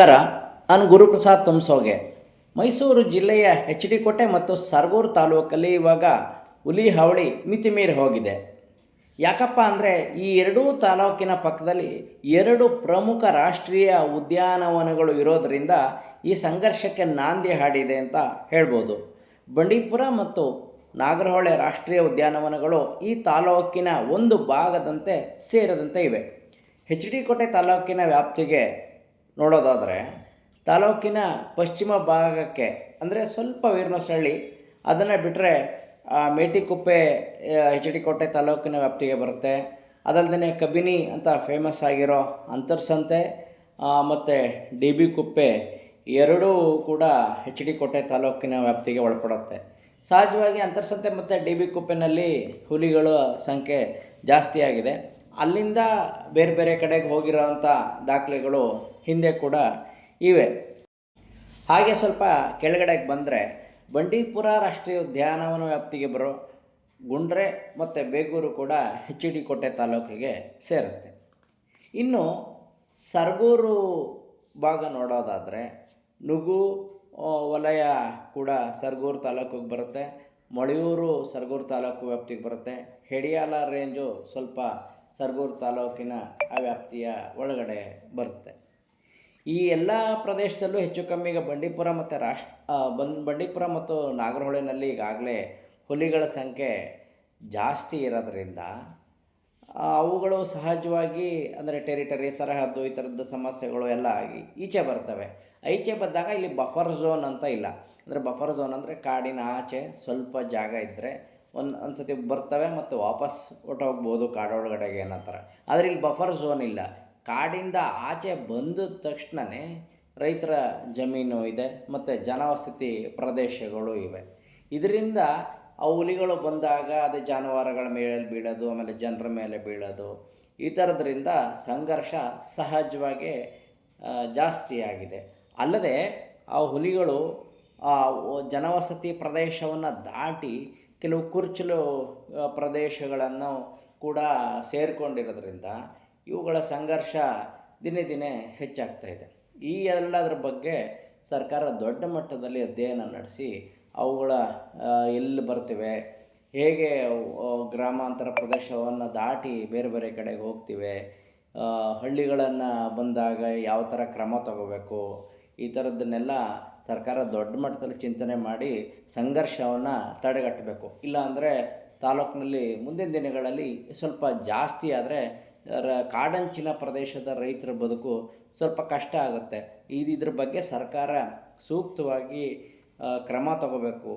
ನಮಸ್ಕಾರ. ನಾನು ಗುರುಪ್ರಸಾದ್ ತುಮ್ಸೋಗೆ. ಮೈಸೂರು ಜಿಲ್ಲೆಯ ಎಚ್ ಡಿ ಕೋಟೆ ಮತ್ತು ಸರಗೂರು ತಾಲೂಕಲ್ಲಿ ಇವಾಗ ಹುಲಿ ಹಾವಳಿ ಮಿತಿಮೀರಿ ಹೋಗಿದೆ. ಯಾಕಪ್ಪ ಅಂದರೆ ಈ ಎರಡೂ ತಾಲೂಕಿನ ಪಕ್ಕದಲ್ಲಿ ಎರಡು ಪ್ರಮುಖ ರಾಷ್ಟ್ರೀಯ ಉದ್ಯಾನವನಗಳು ಇರೋದರಿಂದ ಈ ಸಂಘರ್ಷಕ್ಕೆ ನಾಂದಿ ಹಾಡಿದೆ ಅಂತ ಹೇಳ್ಬೋದು. ಬಂಡೀಪುರ ಮತ್ತು ನಾಗರಹೊಳೆ ರಾಷ್ಟ್ರೀಯ ಉದ್ಯಾನವನಗಳು ಈ ತಾಲೂಕಿನ ಒಂದು ಭಾಗದಂತೆ ಸೇರದಂತೆ ಇವೆ. ಎಚ್ ಡಿ ಕೋಟೆ ತಾಲೂಕಿನ ವ್ಯಾಪ್ತಿಗೆ ನೋಡೋದಾದರೆ ತಾಲೂಕಿನ ಪಶ್ಚಿಮ ಭಾಗಕ್ಕೆ, ಅಂದರೆ ಸ್ವಲ್ಪ ವೀರನಸಳ್ಳಿ ಅದನ್ನು ಬಿಟ್ಟರೆ ಮೇಟಿಕುಪ್ಪೆ ಎಚ್ ಡಿ ಕೋಟೆ ತಾಲೂಕಿನ ವ್ಯಾಪ್ತಿಗೆ ಬರುತ್ತೆ. ಅದಲ್ಲದೆ ಕಬಿನಿ ಅಂತ ಫೇಮಸ್ ಆಗಿರೋ ಅಂತರ್ಸಂತೆ ಮತ್ತು ಡಿ ಬಿ ಕುಪ್ಪೆ ಎರಡೂ ಕೂಡ ಎಚ್ ಡಿ ಕೋಟೆ ತಾಲೂಕಿನ ವ್ಯಾಪ್ತಿಗೆ ಒಳಪಡುತ್ತೆ. ಸಹಜವಾಗಿ ಅಂತರ್ಸಂತೆ ಮತ್ತು ಡಿ ಬಿ ಕುಪ್ಪೆನಲ್ಲಿ ಹುಲಿಗಳ ಸಂಖ್ಯೆ ಜಾಸ್ತಿ ಆಗಿದೆ ಅಲ್ಲಿಂದ ಬೇರೆ ಬೇರೆ ಕಡೆಗೆ ಹೋಗಿರೋವಂಥ ದಾಖಲೆಗಳು ಹಿಂದೆ ಕೂಡ ಇವೆ. ಹಾಗೆ ಸ್ವಲ್ಪ ಕೆಳಗಡೆಗೆ ಬಂದರೆ ಬಂಡೀಪುರ ರಾಷ್ಟ್ರೀಯ ಉದ್ಯಾನವನ ವ್ಯಾಪ್ತಿಗೆ ಬರೋ ಗುಂಡ್ರೆ ಮತ್ತು ಬೇಗೂರು ಕೂಡ ಹೆಚ್ ಡಿ ಕೋಟೆ ತಾಲೂಕಿಗೆ ಸೇರುತ್ತೆ. ಇನ್ನು ಸರ್ಗೂರು ಭಾಗ ನೋಡೋದಾದರೆ ನುಗು ವಲಯ ಕೂಡ ಸರ್ಗೂರು ತಾಲೂಕಿಗೆ ಬರುತ್ತೆ. ಮೊಳೆಯೂರು ಸರ್ಗೂರು ತಾಲೂಕು ವ್ಯಾಪ್ತಿಗೆ ಬರುತ್ತೆ. ಹೆಡಿಯಾಲ ರೇಂಜು ಸ್ವಲ್ಪ ಸರಗೂರು ತಾಲೂಕಿನ ಆ ವ್ಯಾಪ್ತಿಯ ಒಳಗಡೆ ಬರುತ್ತೆ. ಈ ಎಲ್ಲ ಪ್ರದೇಶದಲ್ಲೂ ಹೆಚ್ಚು ಕಮ್ಮಿ ಈಗ ಬಂಡೀಪುರ ಮತ್ತು ರಾಷ್ ಬನ್ ಬಂಡೀಪುರ ಮತ್ತು ನಾಗರಹೊಳೆನಲ್ಲಿ ಈಗಾಗಲೇ ಹುಲಿಗಳ ಸಂಖ್ಯೆ ಜಾಸ್ತಿ ಇರೋದ್ರಿಂದ ಅವುಗಳು ಸಹಜವಾಗಿ ಅಂದರೆ ಟೆರಿಟರಿ, ಸರಹದ್ದು ಈ ಥರದ ಸಮಸ್ಯೆಗಳು ಎಲ್ಲ ಆಗಿ ಈಚೆ ಬರ್ತವೆ. ಈಚೆ ಬಂದಾಗ ಇಲ್ಲಿ ಬಫರ್ ಝೋನ್ ಅಂತ ಇಲ್ಲ. ಅಂದರೆ ಬಫರ್ ಝೋನ್ ಅಂದರೆ ಕಾಡಿನ ಆಚೆ ಸ್ವಲ್ಪ ಜಾಗ ಇದ್ದರೆ ಒಂದು ಒಂದು ಸತಿ ಬರ್ತವೆ ಮತ್ತು ವಾಪಸ್ ಹೊಟ್ಟೋಗ್ಬೋದು ಕಾಡೊಳಗಡೆಗೆ ಏನೋ ಥರ. ಆದರೆ ಇಲ್ಲಿ ಬಫರ್ ಝೋನ್ ಇಲ್ಲ. ಕಾಡಿಂದ ಆಚೆ ಬಂದ ತಕ್ಷಣವೇ ರೈತರ ಜಮೀನು ಇದೆ ಮತ್ತು ಜನವಸತಿ ಪ್ರದೇಶಗಳು ಇವೆ. ಇದರಿಂದ ಆ ಹುಲಿಗಳು ಬಂದಾಗ ಅದೇ ಜಾನುವಾರುಗಳ ಮೇಲೆ ಬೀಳೋದು, ಆಮೇಲೆ ಜನರ ಮೇಲೆ ಬೀಳೋದು. ಈ ಥರದ್ರಿಂದ ಸಂಘರ್ಷ ಸಹಜವಾಗಿ ಜಾಸ್ತಿಯಾಗಿದೆ ಅಲ್ಲದೆ ಆ ಹುಲಿಗಳು ಆ ಜನವಸತಿ ಪ್ರದೇಶವನ್ನು ದಾಟಿ ಕೆಲವು ಕುರ್ಚಲು ಪ್ರದೇಶಗಳನ್ನು ಕೂಡ ಸೇರಿಕೊಂಡಿರೋದ್ರಿಂದ ಇವುಗಳ ಸಂಘರ್ಷ ದಿನೇ ದಿನೇ ಹೆಚ್ಚಾಗ್ತಾ ಇದೆ. ಈ ಎಲ್ಲದರ ಬಗ್ಗೆ ಸರ್ಕಾರ ದೊಡ್ಡ ಮಟ್ಟದಲ್ಲಿ ಅಧ್ಯಯನ ನಡೆಸಿ ಅವುಗಳ ಎಲ್ಲಿ ಬರ್ತಿವೆ, ಹೇಗೆ ಗ್ರಾಮಾಂತರ ಪ್ರದೇಶವನ್ನು ದಾಟಿ ಬೇರೆ ಬೇರೆ ಕಡೆಗೆ ಹೋಗ್ತಿವೆ ಹಳ್ಳಿಗಳನ್ನು ಬಂದಾಗ ಯಾವ ಥರ ಕ್ರಮ ತಗೋಬೇಕು ಈ ಥರದ್ದನ್ನೆಲ್ಲ ಸರ್ಕಾರ ದೊಡ್ಡ ಮಟ್ಟದಲ್ಲಿ ಚಿಂತನೆ ಮಾಡಿ ಸಂಘರ್ಷವನ್ನು ತಡೆಗಟ್ಟಬೇಕು. ಇಲ್ಲಾಂದರೆ ತಾಲೂಕಿನಲ್ಲಿ ಮುಂದಿನ ದಿನಗಳಲ್ಲಿ ಸ್ವಲ್ಪ ಜಾಸ್ತಿ ಆದರೆ ಕಾಡಂಚಿನ ಪ್ರದೇಶದ ರೈತರ ಬದುಕು ಸ್ವಲ್ಪ ಕಷ್ಟ ಆಗುತ್ತೆ. ಇದು ಇದ್ರ ಬಗ್ಗೆ ಸರ್ಕಾರ ಸೂಕ್ತವಾಗಿ ಕ್ರಮ ತಗೋಬೇಕು.